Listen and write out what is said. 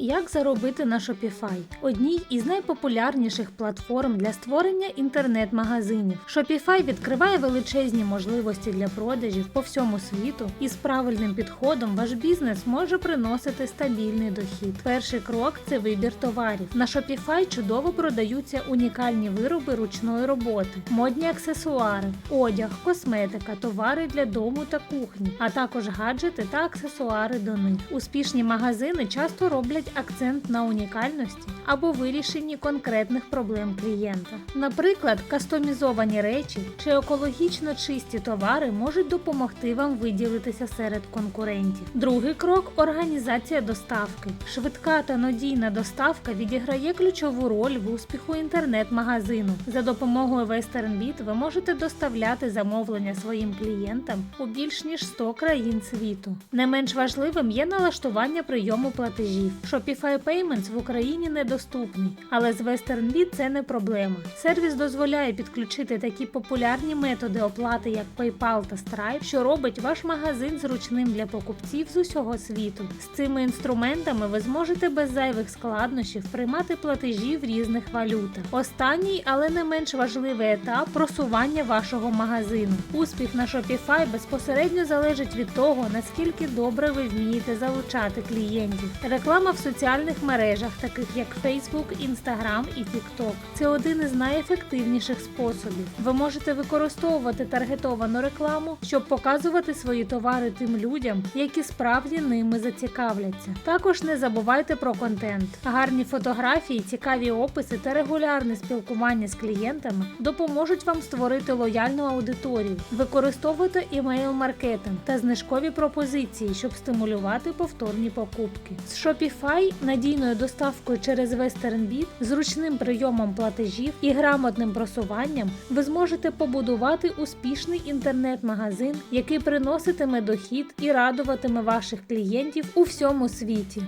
Як заробити на Shopify? Одній із найпопулярніших платформ для створення інтернет-магазинів. Shopify відкриває величезні можливості для продажів по всьому світу, і з правильним підходом ваш бізнес може приносити стабільний дохід. Перший крок це вибір товарів. На Shopify чудово продаються унікальні вироби ручної роботи, модні аксесуари, одяг, косметика, товари для дому та кухні, а також гаджети та аксесуари до них. Успішні магазини часто роблять акцент на унікальності або вирішенні конкретних проблем клієнта. Наприклад, кастомізовані речі чи екологічно чисті товари можуть допомогти вам виділитися серед конкурентів. Другий крок організація доставки. Швидка та надійна доставка відіграє ключову роль в успіху інтернет-магазину. За допомогою WesternBit ви можете доставляти замовлення своїм клієнтам у більш ніж 100 країн світу. Не менш важливим є налаштування прийому платежів. Shopify Payments в Україні недоступний, але з WesternBit це не проблема. Сервіс дозволяє підключити такі популярні методи оплати, як PayPal та Stripe, що робить ваш магазин зручним для покупців з усього світу. З цими інструментами ви зможете без зайвих складнощів приймати платежі в різних валютах. Останній, але не менш важливий етап просування вашого магазину. Успіх на Shopify безпосередньо залежить від того, наскільки добре ви вмієте залучати клієнтів. Реклама в соціальних мережах, таких як Facebook, Instagram і TikTok. Це один із найефективніших способів. Ви можете використовувати таргетовану рекламу, щоб показувати свої товари тим людям, які справді ними зацікавляться. Також не забувайте про контент. Гарні фотографії, цікаві описи та регулярне спілкування з клієнтами допоможуть вам створити лояльну аудиторію. Використовуйте імейл-маркетинг та знижкові пропозиції, щоб стимулювати повторні покупки. З Shopify, надійною доставкою через WesternBit, зручним прийомом платежів і грамотним просуванням ви зможете побудувати успішний інтернет-магазин, який приноситиме дохід і радуватиме ваших клієнтів у всьому світі.